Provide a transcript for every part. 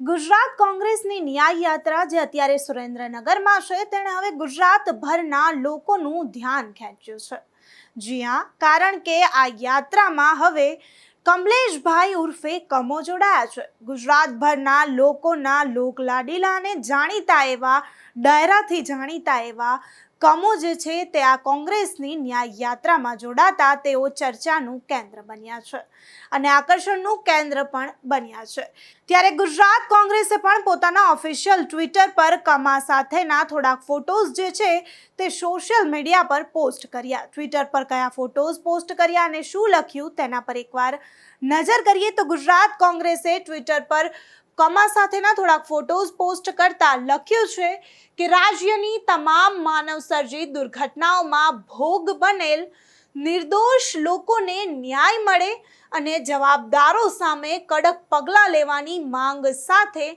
ગુજરાત કોંગ્રેસની ન્યાય યાત્રા જે અત્યારે સુરેન્દ્રનગરમાં છે, તેણે હવે ગુજરાતભરના લોકોનું ધ્યાન ખેંચ્યું છે. જી હા, કારણ કે આ યાત્રામાં હવે કમલેશભાઈ ઉર્ફે કમો જોડાયા છે. ગુજરાતભરના લોકોના લોકલાડીલા અને જાણીતા એવા, ડાયરાથી જાણીતા એવા કમો જે છે તે આ કોંગ્રેસની ન્યાય યાત્રામાં જોડાતા તેઓ ચર્ચાનું કેન્દ્ર બન્યા છે અને આકર્ષણનું કેન્દ્ર પણ બન્યા છે. ત્યારે ગુજરાત કોંગ્રેસે પણ પોતાના ઓફિશિયલ ટ્વિટર પર કમા સાથેના થોડાક ફોટોઝ જે છે તે સોશિયલ મીડિયા પર પોસ્ટ કર્યા. ટ્વિટર પર કયા ફોટોઝ પોસ્ટ કર્યા અને શું લખ્યું તેના પર એકવાર નજર કરીએ તો ગુજરાત કોંગ્રેસે ટ્વિટર પર કમા સાથેના થોડાક ફોટોઝ પોસ્ટ કરતા લખ્યું છે કે રાજ્યની તમામ માનવ સર્જિત દુર્ઘટનાઓમાં ભોગ બનેલ નિર્દોષ લોકોને ન્યાય મળે અને જવાબદારો સામે કડક પગલાં લેવાની માંગ સાથે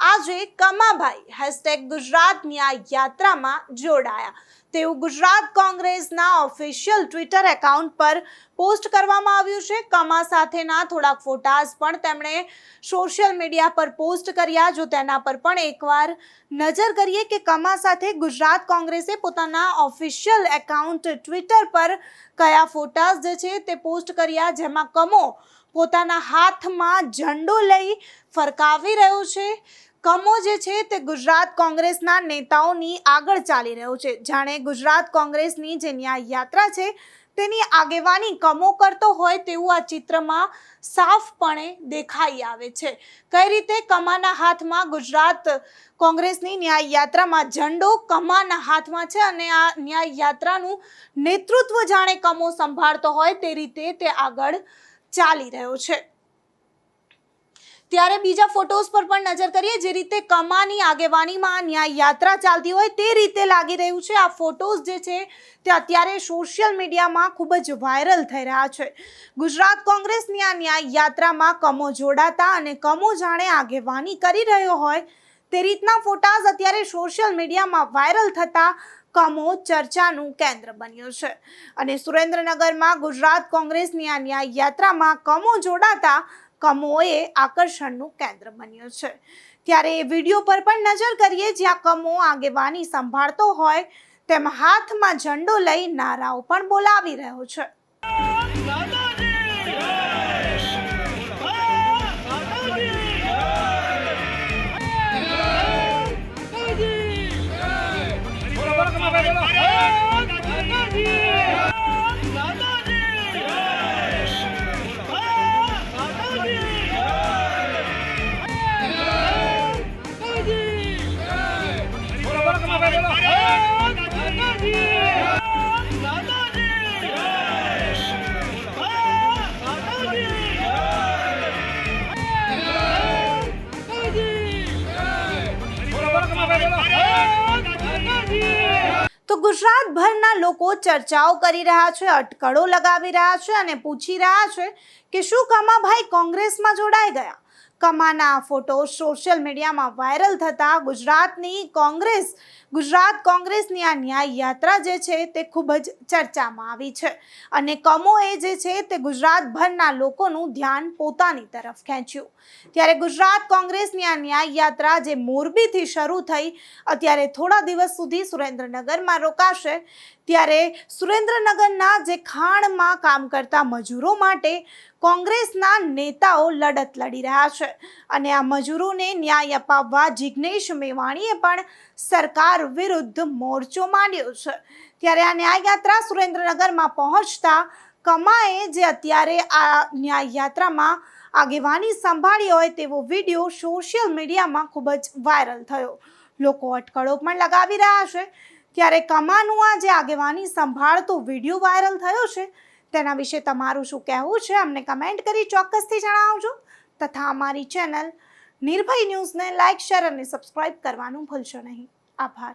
આજે કમાભાઈ હેશટેગ ગુજરાતની આ યાત્રામાં જોડાયા. તેવું ગુજરાત કોંગ્રેસના ઓફિશિયલ ટ્વિટર એકાઉન્ટ પર પોસ્ટ કરવામાં આવ્યું છે. કમા સાથેના થોડાક ફોટાઝ પણ તેમણે સોશિયલ મીડિયા પર પોસ્ટ કર્યા. જો તેના પર પણ એકવાર નજર કરીએ કે કમા સાથે ગુજરાત કોંગ્રેસે પોતાના ઓફિશિયલ એકાઉન્ટ ટ્વિટર પર કયા ફોટાઝ જે છે તે પોસ્ટ કર્યા. જેમાં કમો પોતાના હાથમાં ઝંડો લઈ ફરકાવી રહ્યો છે. કમો જે છે તે ગુજરાત કોંગ્રેસના નેતાઓની આગળ ચાલી રહ્યો છે. જાણે ગુજરાત કોંગ્રેસની જે ન્યાય યાત્રા છે તેની આગેવાની કમો કરતો હોય તેવું આ ચિત્રમાં સાફપણે દેખાઈ આવે છે. કઈ રીતે કમાના હાથમાં ગુજરાત કોંગ્રેસની ન્યાય યાત્રામાં ઝંડો કમાના હાથમાં છે અને આ ન્યાય યાત્રાનું નેતૃત્વ જાણે કમો સંભાળતો હોય તે રીતે તે આગળ ચાલી રહ્યો છે. ત્યારે બીજા ફોટોઝ પર પણ નજર કરીએ, જે રીતે કમાની આગેવાનીમાં ન્યાય યાત્રા ચાલતી હોય તે રીતે લાગી રહ્યું છે. આ ફોટોઝ જે છે તે અત્યારે સોશિયલ મીડિયામાં ખૂબ જ વાયરલ થઈ રહ્યા છે. ગુજરાત કોંગ્રેસની આ ન્યાય યાત્રામાં કમો જોડાતા અને કમો જાણે આગેવાની કરી રહ્યો હોય તે રીતના ફોટાઝ અત્યારે સોશિયલ મીડિયામાં વાયરલ થતા કમો ચર્ચાનું કેન્દ્ર બન્યું છે. અને સુરેન્દ્રનગરમાં ગુજરાત કોંગ્રેસની આ ન્યાય યાત્રામાં કમો જોડાતા કમોએ આકર્ષણનું કેન્દ્ર બન્યું છે. ત્યારે એ વીડિયો પર પણ નજર કરીએ, જ્યાં કમો આગેવાની સંભાળતો હોય, તેમ હાથમાં ઝંડો લઈ નારાઓ પણ બોલાવી રહ્યો છે. તો ગુજરાતભરના લોકો ચર્ચાઓ કરી રહ્યા છે, અટકળો લગાવી રહ્યા છે અને પૂછી રહ્યા છે કે શું કમાભાઈ કોંગ્રેસમાં જોડાઈ ગયા? કમાના ફોટો સોશિયલ મીડિયામાં વાયરલ થતા ગુજરાતની કોંગ્રેસ, ગુજરાત કોંગ્રેસની આ ન્યાય યાત્રા જે છે તે ખૂબ જ ચર્ચામાં આવી છે. અને કમોએ જે છે તે ગુજરાતભરના લોકોનું ધ્યાન પોતાની તરફ ખેંચ્યું. ત્યારે ગુજરાત કોંગ્રેસની આ ન્યાય યાત્રા જે મોરબીથી શરૂ થઈ, અત્યારે થોડા દિવસ સુધી સુરેન્દ્રનગરમાં રોકાશે. ત્યારે સુરેન્દ્રનગરના જે ખાણમાં કામ કરતા મજૂરો માટે કોંગ્રેસના નેતાઓ લડત લડી રહ્યા છે. અને આ મજૂરોને ન્યાય અપાવવા જિગ્નેશ મેવાણીએ પણ સરકાર વિરુદ્ધ મોરચો માંડ્યો છે. ત્યારે આ ન્યાય યાત્રા સુરેન્દ્રનગરમાં પહોંચતા કમાએ જે અત્યારે આ ન્યાયયાત્રામાં આગેવાની સંભાળી હોય તેવો વીડિયો સોશિયલ મીડિયામાં ખૂબ જ વાયરલ થયો. લોકો અટકળો પણ લગાવી રહ્યા છે. ત્યારે કમાનું આ જે આગેવાની સંભાળતો વીડિયો વાયરલ થયો છે, તેના વિશે તમારું શું કહેવું છે, અમને કમેન્ટ કરી ચોક્કસથી જણાવજો. તથા અમારી ચેનલ નિર્ભય ન્યૂઝને લાઇક શેર અને સબસ્ક્રાઇબ કરવાનું ભૂલશો નહીં. આભાર.